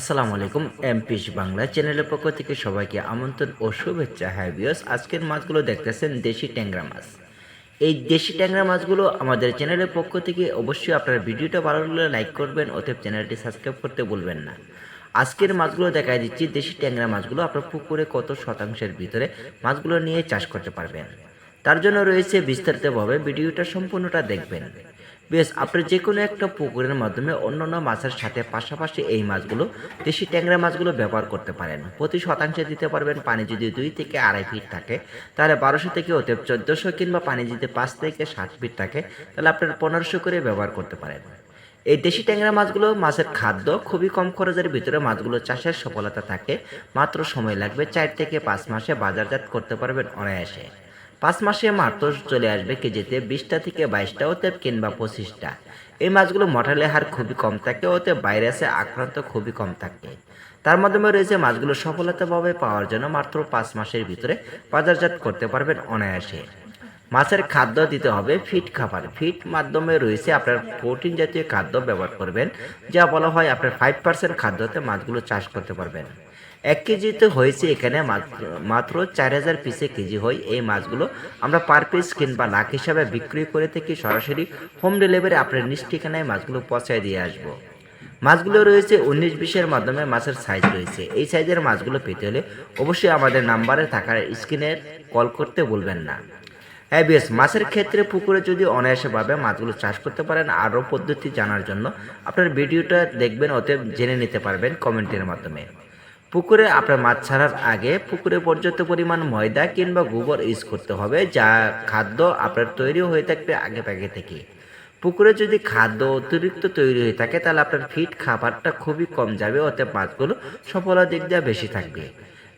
আসসালামু আলাইকুম এমপিস বাংলা চ্যানেলের পক্ষ থেকে সবাইকে আমন্ত্রণ ও শুভেচ্ছা। হ্যাঁ বিয়স আজকের মাছগুলো দেখতেছেন দেশি ট্যাংরা মাছ। এই দেশি ট্যাংরা মাছগুলো আমাদের চ্যানেলের পক্ষ থেকে অবশ্যই আপনারা ভিডিওটা ভালো লাগলে লাইক করবেন, অতএব চ্যানেলটি সাবস্ক্রাইব করতে ভুলবেন না। আজকের মাছগুলো দেখাই দিচ্ছি, দেশি ট্যাংরা মাছগুলো আপনার পুকুরে কত শতাংশের ভিতরে মাছগুলো নিয়ে চাষ করতে পারবেন। তার জন্য রয়েছে বিস্তারিতভাবে ভিডিওটা সম্পূর্ণটা দেখবেন। বেশ আপনি যে কোনো একটা পুকুরের মাধ্যমে অন্যান্য মাছের সাথে পাশাপাশি এই মাছগুলো দেশি ট্যাংরা মাছগুলো ব্যবহার করতে পারেন। প্রতি শতাংশে দিতে পারবেন পানি যদি দুই থেকে আড়াই ফিট থাকে, তাহলে বারোশো থেকে অতএব চোদ্দোশো কিংবা পানি যদি পাঁচ থেকে ষাট ফিট থাকে, তাহলে আপনার পনেরোশো করে ব্যবহার করতে পারেন। এই দেশি ট্যাংরা মাছগুলো মাছের খাদ্য খুবই কম খরচের ভিতরে মাছগুলো চাষের সফলতা থাকে। মাত্র সময় লাগবে চার থেকে পাঁচ মাসে বাজারজাত করতে পারবেন অনায়াসে। পাঁচ মাসে মাত্র চলে আসবে কেজিতে বিশটা থেকে বাইশটা ওতে কিংবা পঁচিশটা। এই মাছগুলো মটালে হার খুবই কম থাকে, ওতে ভাইরাসে আক্রান্ত খুবই কম থাকে। তার মাধ্যমে রয়েছে মাছগুলো সফলতাভাবে পাওয়ার জন্য মাত্র পাঁচ মাসের ভিতরে বাজারজাত করতে পারবেন অনায়াসে। মাছের খাদ্য দিতে হবে ফিট খাবার। ফিট মাধ্যমে রয়েছে আপনার প্রোটিন জাতীয় খাদ্য ব্যবহার করবেন, যা বলা হয় আপনার ফাইভ পার্সেন্ট খাদ্যতে মাছগুলো চাষ করতে পারবেন। এক কেজিতে হয়েছে এখানে, মাত্র চার হাজার পিসে কেজি হয়। এই মাছগুলো আমরা পার পিস কিংবা লাখ হিসাবে বিক্রি করে থেকে সরাসরি হোম ডেলিভারি আপনার নিজ ঠিকানায় মাছগুলো পৌঁছায় দিয়ে আসব। মাছগুলো রয়েছে উনিশ বিশের মাধ্যমে মাছের সাইজ রয়েছে। এই সাইজের মাছগুলো পেতে হলে অবশ্যই আমাদের নাম্বারে থাকার স্ক্রিনের কল করতে বলবেন না। হ্যাঁ বেশ। মাছের ক্ষেত্রে পুকুরে যদি অনায়াসেভাবে মাছগুলো চাষ করতে পারেন, আরও পদ্ধতি জানার জন্য আপনার ভিডিওটা দেখবেন ওতে জেনে নিতে পারবেন কমেন্টের মাধ্যমে। পুকুরে আপনার মাছ ছাড়ার আগে পুকুরে পর্যাপ্ত পরিমাণ ময়দা কিংবা গোবর ইউজ করতে হবে, যা খাদ্য আপনার তৈরি হয়ে থাকবে আগে আগে থেকে। পুকুরে যদি খাদ্য অতিরিক্ত তৈরি হয়ে থাকে, তাহলে আপনার ফিট খাবারটা খুবই কম যাবে ওতে মাছগুলো সফলতার দিক দিয়ে বেশি থাকবে।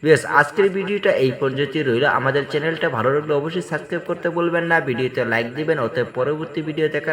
বেশ আজকের ভিডিওটা এই পর্যন্তই রইল। আমাদের চ্যানেলটা ভালো লাগলে অবশ্যই সাবস্ক্রাইব করতে বলবেন না। ভিডিওতে লাইক দিবেন, অতএব পরবর্তী ভিডিও দেখার